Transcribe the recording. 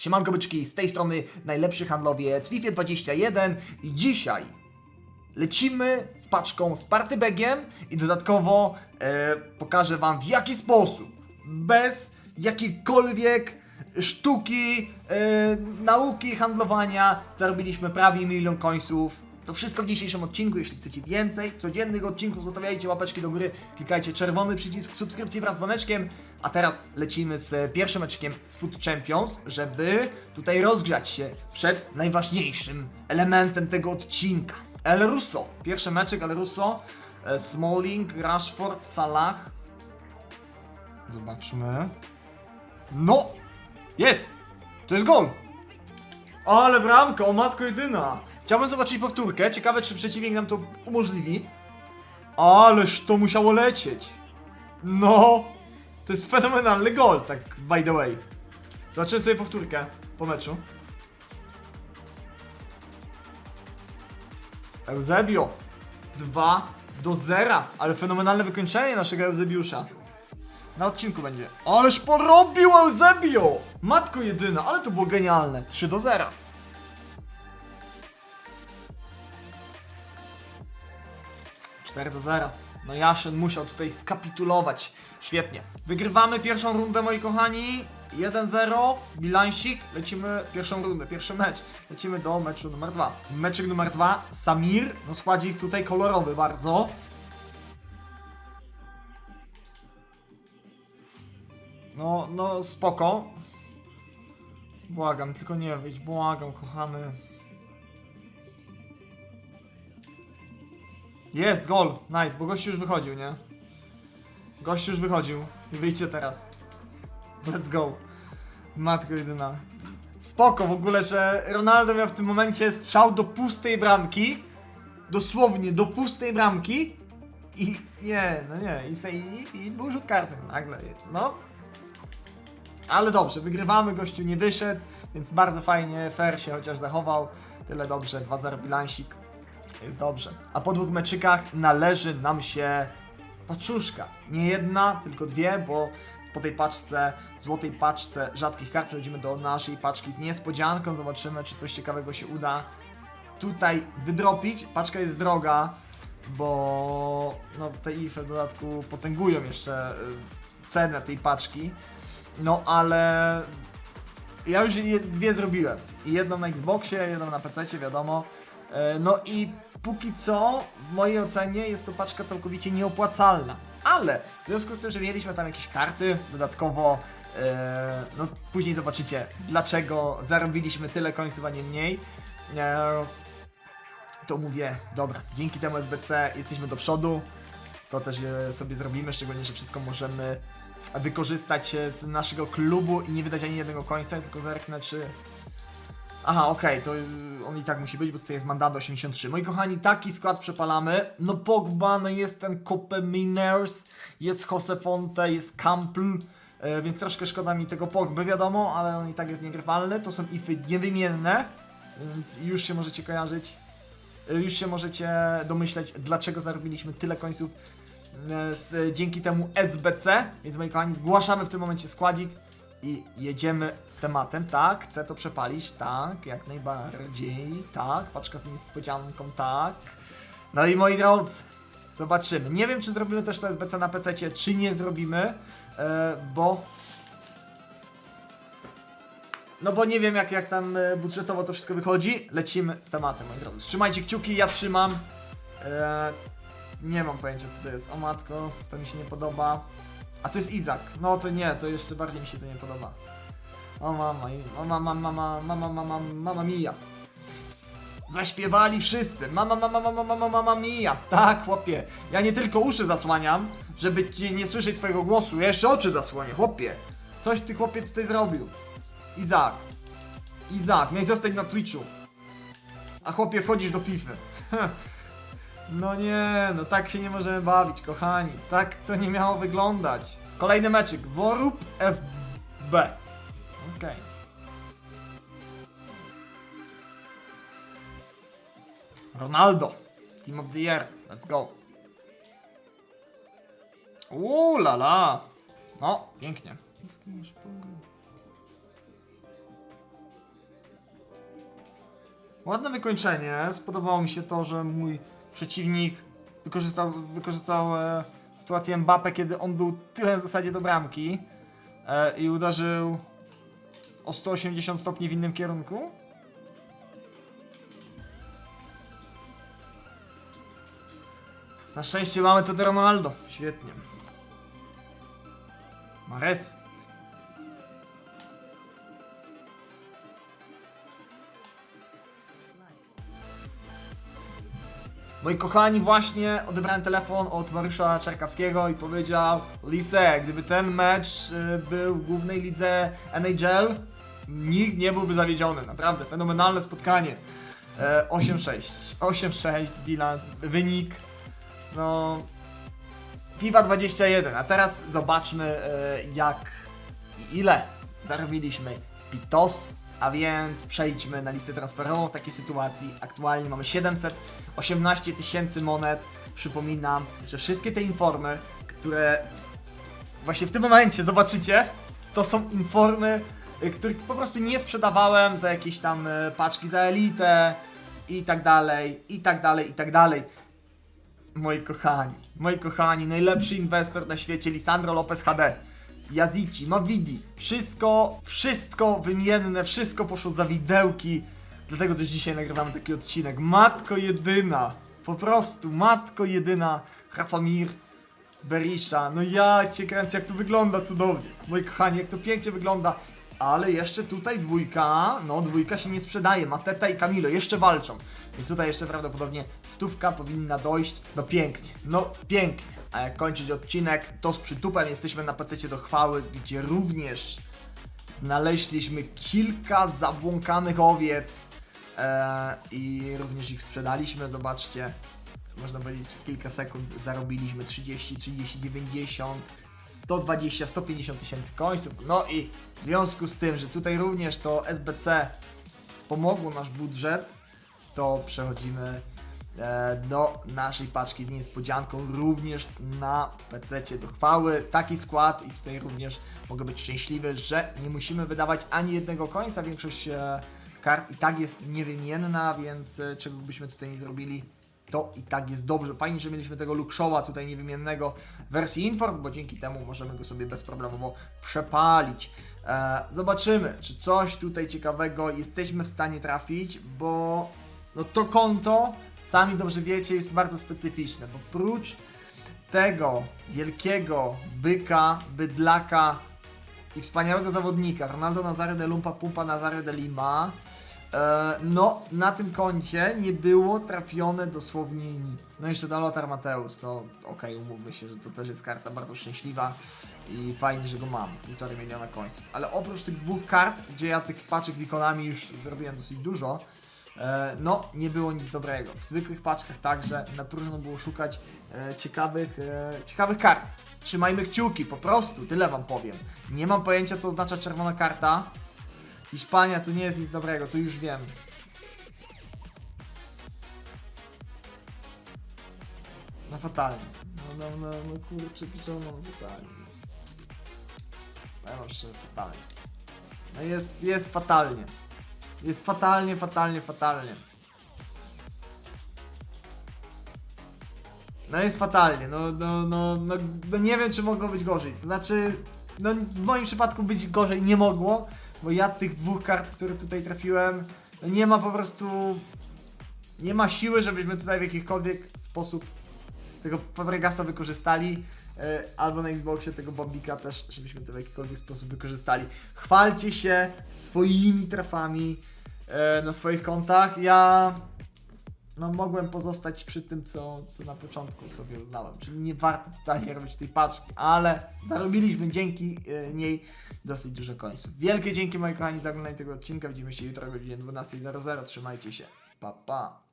Siemanko byczki, z tej strony najlepszy handlowiec Fifie21 i dzisiaj lecimy z paczką z partybegiem i dodatkowo e, pokażę wam w jaki sposób, bez jakiejkolwiek sztuki, e, nauki handlowania zarobiliśmy prawie milion końców. To wszystko w dzisiejszym odcinku. Jeśli chcecie więcej codziennych odcinków, zostawiajcie łapeczki do góry, klikajcie czerwony przycisk subskrypcji wraz z dzwoneczkiem. A teraz lecimy z pierwszym meczkiem z Food Champions, żeby tutaj rozgrzać się przed najważniejszym elementem tego odcinka. El Russo. Pierwszy meczek El Russo. E, Smalling, Rashford, Salah. Zobaczmy. No! Jest! To jest gol! Ale bramka, o matko jedyna! Chciałbym zobaczyć powtórkę, ciekawe czy przeciwnik nam to umożliwi. Ależ to musiało lecieć! No! To jest fenomenalny gol, tak by the way. Zobaczymy sobie powtórkę po meczu. Eusebio 2 do 0, ale fenomenalne wykończenie naszego Eusebiusza. Na odcinku będzie. Ależ porobił Eusebio! Matko jedyna, ale to było genialne. 3 do 0. Cztery do 0. No Jaszyn musiał tutaj skapitulować. Świetnie. Wygrywamy pierwszą rundę, moi kochani. 1-0, bilansik. Lecimy pierwszą rundę, pierwszy mecz. Lecimy do meczu numer 2. Meczek numer 2, Samir. No składzik tutaj kolorowy bardzo. No, no spoko. Błagam, tylko nie wyjdź, błagam, kochany. Jest, gol, nice, bo gościu już wychodził, nie? Gościu już wychodził i wyjdźcie teraz. Let's go. Matko jedyna. Spoko w ogóle, że Ronaldo miał w tym momencie strzał do pustej bramki. Dosłownie do pustej bramki. I nie, no nie, i, se, i, i był rzut karny nagle. No, ale dobrze, wygrywamy, gościu nie wyszedł, więc bardzo fajnie, fair się chociaż zachował. Tyle dobrze, 2-0 bilansik. Jest dobrze. A po dwóch meczykach należy nam się paczuszka. Nie jedna, tylko dwie, bo po tej paczce, złotej paczce rzadkich kart przechodzimy do naszej paczki z niespodzianką. Zobaczymy, czy coś ciekawego się uda tutaj wydropić. Paczka jest droga, bo no, te IFy w dodatku potęgują jeszcze y, cenę tej paczki. No ale ja już dwie zrobiłem. I jedną na Xboxie, jedną na PC, wiadomo. E, No i póki co, w mojej ocenie, jest to paczka całkowicie nieopłacalna. Ale w związku z tym, że mieliśmy tam jakieś karty dodatkowo, e, no później zobaczycie, dlaczego zarobiliśmy tyle końców, a nie mniej. E, to mówię, dobra, dzięki temu SBC jesteśmy do przodu. To też sobie zrobimy, szczególnie, że wszystko możemy wykorzystać z naszego klubu i nie wydać ani jednego końca, tylko zerknę czy... Aha, okej, to y, on i tak musi być, bo tutaj jest Mandando 83. Moi kochani, taki skład przepalamy. No Pogba, no jest ten Cope Miners, jest Jose Fonte, jest Campbell, e, więc troszkę szkoda mi tego Pogby, wiadomo, ale on i tak jest niegrywalny. To są ify niewymienne, więc już się możecie kojarzyć, e, już się możecie domyśleć, dlaczego zarobiliśmy tyle końców e, z, dzięki temu SBC, więc moi kochani, zgłaszamy w tym momencie składzik i jedziemy z tematem, tak, chcę to przepalić, tak, jak najbardziej, tak, paczka z niespodzianką, tak. No i moi drodzy, zobaczymy. Nie wiem, czy zrobimy też to SBC na PC, czy nie zrobimy, e, bo... No bo nie wiem, jak, jak tam e, budżetowo to wszystko wychodzi. Lecimy z tematem, moi drodzy. Trzymajcie kciuki, ja trzymam. E, nie mam pojęcia, co to jest. O matko, to mi się nie podoba. A to jest Izak. No to nie, to jeszcze bardziej mi się to nie podoba. O mama, o mama, mama, mama, mama, mama mia. Zaśpiewali wszyscy. Mama, mama, mama, mama, mama mia. Tak, chłopie. Ja nie tylko uszy zasłaniam, żeby cię nie słyszeć twojego głosu, ja jeszcze oczy zasłonię, chłopie. Coś ty chłopie tutaj zrobił. Izak. Izak, miałeś zostać na Twitchu. A chłopie wchodzisz do FIFA. No nie, no tak się nie możemy bawić, kochani. Tak to nie miało wyglądać. Kolejny meczyk. Worub FB. Okej. Ronaldo. Team of the Year. Let's go. Uuu, la la. No, pięknie. Ładne wykończenie. Spodobało mi się to, że mój przeciwnik wykorzystał, wykorzystał e, sytuację Mbappe, kiedy on był tyłem w zasadzie do bramki e, i uderzył o 180 stopni w innym kierunku. Na szczęście mamy to do Ronaldo. Świetnie. Mares. Moi kochani, właśnie odebrałem telefon od Mariusza Czerkawskiego i powiedział Lise, gdyby ten mecz y, był w głównej lidze NHL, nikt nie byłby zawiedziony. Naprawdę, fenomenalne spotkanie. E, 8-6. 8-6 bilans, wynik. No... FIFA 21, a teraz zobaczmy e, jak i ile zarobiliśmy Pitos, a więc przejdźmy na listę transferową w takiej sytuacji. Aktualnie mamy 718 tysięcy monet. Przypominam, że wszystkie te informy, które właśnie w tym momencie zobaczycie, to są informy, y, których po prostu nie sprzedawałem za jakieś tam y, paczki za elitę i tak dalej, i tak dalej, i tak dalej. Moi kochani, moi kochani, najlepszy inwestor na świecie, Lisandro Lopez HD. Yazici, Mavidi, wszystko, wszystko wymienne, wszystko poszło za widełki. Dlatego też dzisiaj nagrywamy taki odcinek. Matko jedyna, po prostu, matko jedyna, Rafamir, Berisha. No ja cię kręcę, jak to wygląda cudownie. Moi kochani, jak to pięknie wygląda. Ale jeszcze tutaj dwójka, no dwójka się nie sprzedaje. Mateta i Camilo jeszcze walczą. Więc tutaj jeszcze prawdopodobnie stówka powinna dojść. No pięknie, no pięknie. A jak kończyć odcinek, to z przytupem jesteśmy na pececie do chwały, gdzie również znaleźliśmy kilka zabłąkanych owiec e, i również ich sprzedaliśmy, zobaczcie. Można powiedzieć, w kilka sekund zarobiliśmy 30, 30, 90, 120, 150 tysięcy końców. No i w związku z tym, że tutaj również to SBC wspomogło nasz budżet, to przechodzimy e, do naszej paczki z niespodzianką również na PC do chwały. Taki skład i tutaj również mogę być szczęśliwy, że nie musimy wydawać ani jednego końca. Większość e, kart i tak jest niewymienna, więc e, czego byśmy tutaj nie zrobili, to i tak jest dobrze. Fajnie, że mieliśmy tego Lukshowa tutaj niewymiennego w wersji Inform, bo dzięki temu możemy go sobie bezproblemowo przepalić. E, zobaczymy, czy coś tutaj ciekawego jesteśmy w stanie trafić, bo no to konto, sami dobrze wiecie, jest bardzo specyficzne, bo prócz tego wielkiego byka, bydlaka i wspaniałego zawodnika, Ronaldo Nazario de Lumpa Pumpa Nazario de Lima, no na tym koncie nie było trafione dosłownie nic. No jeszcze Lothar Mateusz, to okej, umówmy się, że to też jest karta bardzo szczęśliwa i fajnie, że go mam, półtorej miliona końców. Ale oprócz tych dwóch kart, gdzie ja tych paczek z ikonami już zrobiłem dosyć dużo, E, no, nie było nic dobrego. W zwykłych paczkach także na próżno było szukać e, ciekawych, e, ciekawych kart. Trzymajmy kciuki, po prostu, tyle wam powiem. Nie mam pojęcia, co oznacza czerwona karta. Hiszpania to nie jest nic dobrego, to już wiem. No fatalnie. No, no, no, no kurczę, piszą, no fatalnie. Ja mam szczerze, fatalnie. No jest, jest fatalnie. Jest fatalnie, fatalnie, fatalnie. No jest fatalnie, no, no, no, no, no nie wiem czy mogło być gorzej. To znaczy, no w moim przypadku być gorzej nie mogło, bo ja tych dwóch kart, które tutaj trafiłem, no nie ma po prostu, nie ma siły, żebyśmy tutaj w jakikolwiek sposób tego Fabregasa wykorzystali, e, albo na Xboxie tego Bombika też, żebyśmy to w jakikolwiek sposób wykorzystali. Chwalcie się swoimi trafami e, na swoich kontach. Ja no, mogłem pozostać przy tym, co, co na początku sobie uznałem, czyli nie warto totalnie robić tej paczki, ale zarobiliśmy dzięki e, niej dosyć dużo końców. Wielkie dzięki moi kochani za oglądanie tego odcinka. Widzimy się jutro o godzinie 12.00. Trzymajcie się. Pa, pa.